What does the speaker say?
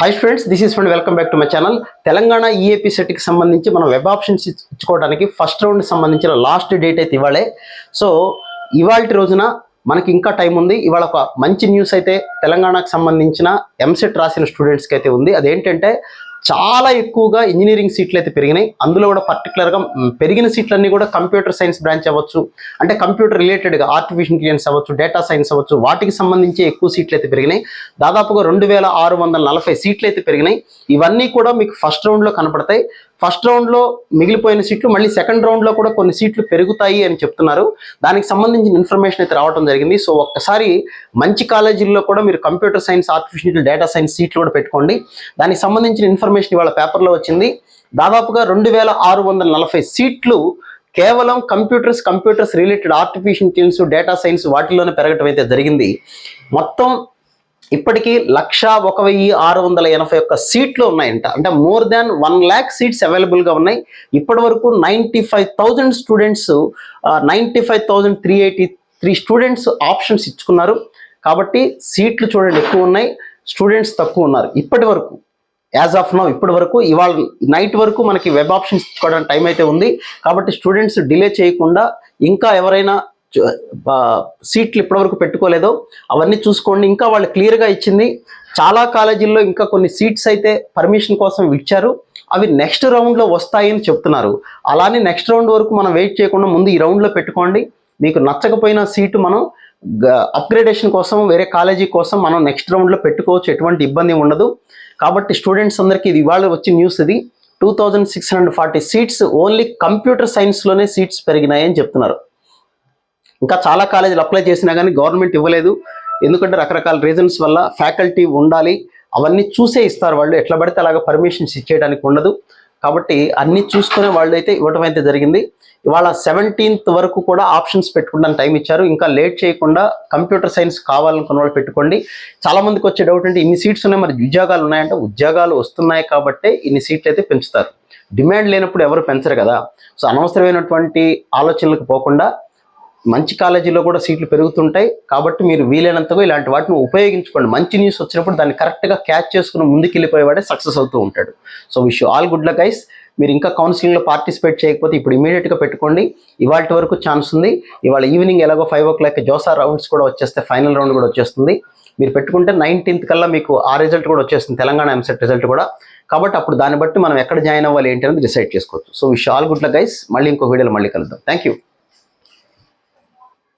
Hi friends this is fund welcome back to my channel Telangana EAP సెట్కి సంబంధించి మనం web options ఇచ్చుకోవడానికి first రౌండ్కి సంబంధించిన లాస్ట్ డేట్ అయితే ఇవాళే సో ఇవాళ రోజున మనకి ఇంకా టైం ఉంది. ఇవాళ ఒక మంచి న్యూస్ అయితే తెలంగాణకు సంబంధించిన ఎంసెట్ రాసిన స్టూడెంట్స్కి అయితే ఉంది. అదేంటంటే చాలా ఎక్కువగా ఇంజనీరింగ్ సీట్లు అయితే పెరిగినాయి. అందులో కూడా పర్టికులర్గా పెరిగిన సీట్లన్నీ కూడా కంప్యూటర్ సైన్స్ బ్రాంచ్ అవ్వచ్చు. అంటే కంప్యూటర్ రిలేటెడ్గా ఆర్టిఫిషియల్ ఇంటెలిజెన్స్ అవ్వచ్చు డేటా సైన్స్ అవ్వచ్చు. వాటికి సంబంధించి ఎక్కువ సీట్లు అయితే పెరిగినాయి. దాదాపుగా రెండు వేల ఆరు వందల నలభై సీట్లు అయితే పెరిగినాయి. ఇవన్నీ కూడా మీకు ఫస్ట్ రౌండ్లో కనపడతాయి. ఫస్ట్ రౌండ్లో మిగిలిపోయిన సీట్లు మళ్ళీ సెకండ్ రౌండ్లో కూడా కొన్ని సీట్లు పెరుగుతాయి అని చెప్తున్నారు. దానికి సంబంధించిన ఇన్ఫర్మేషన్ అయితే రావడం జరిగింది. సో ఒక్కసారి మంచి కాలేజీల్లో కూడా మీరు computer science artificial data science సీట్లు కూడా పెట్టుకోండి. దానికి సంబంధించిన ఇన్ఫర్మేషన్ ఇవాళ పేపర్లో వచ్చింది. దాదాపుగా రెండు వేల ఆరు వందల నలభై సీట్లు కేవలం computers computers related artificial intelligence data science వాటిల్లోనే పెరగటం అయితే జరిగింది. మొత్తం ఇప్పటికీ లక్ష ఒక వెయ్యి ఆరు వందల ఎనభై ఒక్క సీట్లు ఉన్నాయంట. అంటే more than one lakh seats అవైలబుల్గా ఉన్నాయి. ఇప్పటి వరకు ninety five thousand students ninety five thousand three eighty three students options ఇచ్చుకున్నారు. కాబట్టి సీట్లు చూడండి ఎక్కువ ఉన్నాయి స్టూడెంట్స్ తక్కువ ఉన్నారు. ఇప్పటి వరకు యాజ్ ఆఫ్ నౌ ఇప్పటి వరకు ఇవాళ నైట్ వరకు మనకి వెబ్ ఆప్షన్స్ ఇచ్చుకోవడానికి టైం అయితే ఉంది. కాబట్టి స్టూడెంట్స్ డిలే చేయకుండా ఇంకా ఎవరైనా సీట్లు ఇప్పటివరకు పెట్టుకోలేదో. అవన్నీ చూసుకోండి. ఇంకా వాళ్ళు క్లియర్గా ఇచ్చింది. చాలా కాలేజీల్లో ఇంకా కొన్ని సీట్స్ అయితే పర్మిషన్ కోసం ఇచ్చారు. అవి నెక్స్ట్ రౌండ్లో వస్తాయని చెప్తున్నారు. అలానే నెక్స్ట్ రౌండ్ వరకు మనం వెయిట్ చేయకుండా ముందు ఈ రౌండ్లో పెట్టుకోండి. మీకు నచ్చకపోయిన సీటు మనం అప్గ్రేడేషన్ కోసం వేరే కాలేజీ కోసం మనం నెక్స్ట్ రౌండ్లో పెట్టుకోవచ్చు. ఎటువంటి ఇబ్బంది ఉండదు. కాబట్టి స్టూడెంట్స్ అందరికీ ఇది ఇవాళ వచ్చే న్యూస్ ఇది. Two thousand six hundred forty seats only computer సైన్స్లోనే seats పెరిగినాయని చెప్తున్నారు. ఇంకా చాలా కాలేజీలు అప్లై చేసినా కానీ గవర్నమెంట్ ఇవ్వలేదు. ఎందుకంటే రకరకాల రీజన్స్ వల్ల ఫ్యాకల్టీ ఉండాలి. అవన్నీ చూసే ఇస్తారు వాళ్ళు. ఎట్లా పడితే అలాగ పర్మిషన్స్ ఇచ్చేయడానికి ఉండదు. కాబట్టి అన్నీ చూసుకునే వాళ్ళు అయితే ఇవ్వడం అయితే జరిగింది. ఇవాళ సెవెంటీన్త్ వరకు కూడా ఆప్షన్స్ పెట్టుకోవడానికి టైం ఇచ్చారు. ఇంకా లేట్ చేయకుండా కంప్యూటర్ సైన్స్ కావాలనుకున్న వాళ్ళు పెట్టుకోండి. చాలా మందికి వచ్చే డౌట్ అంటే ఇన్ని సీట్స్ ఉన్నాయి మరి ఉద్యోగాలు ఉన్నాయంటే ఉద్యోగాలు వస్తున్నాయి కాబట్టి ఇన్ని సీట్లు అయితే పెంచుతారు. డిమాండ్ లేనప్పుడు ఎవరు పెంచరు కదా. సో అనవసరమైనటువంటి ఆలోచనలకు పోకుండా మంచి కాలేజీలో కూడా సీట్లు పెరుగుతుంటాయి. కాబట్టి మీరు వీలైనంతగా ఇలాంటి వాటిని ఉపయోగించుకోండి. మంచి న్యూస్ వచ్చినప్పుడు దాన్ని కరెక్ట్గా క్యాచ్ చేసుకుని ముందుకు వెళ్ళిపోయేవాడే సక్సెస్ అవుతూ ఉంటాడు. So wish all good luck guys మీరు ఇంకా కౌన్సిలింగ్లో పార్టిసిపేట్ చేయకపోతే ఇప్పుడు ఇమీడియట్గా పెట్టుకోండి. ఇవాళ వరకు ఛాన్స్ ఉంది. ఇవాళ ఈవినింగ్ ఎలాగో five o'clock JoSAA rounds కూడా వచ్చేస్తే ఫైనల్ రౌండ్ కూడా వచ్చేస్తుంది. మీరు పెట్టుకుంటే నైన్టీన్త్ కల్లా మీకు ఆ రిజల్ట్ కూడా వచ్చేస్తుంది. తెలంగాణ ఎంసెట్ రిజల్ట్ కూడా. కాబట్టి అప్పుడు దాన్ని బట్టి మనం ఎక్కడ జాయిన్ అవ్వాలి ఏంటి అనేది డిసైడ్ చేసుకోవచ్చు. So wish all good luck guys మళ్ళీ ఇంకో వీడియోలో మళ్ళీ కలుద్దాం. Thank you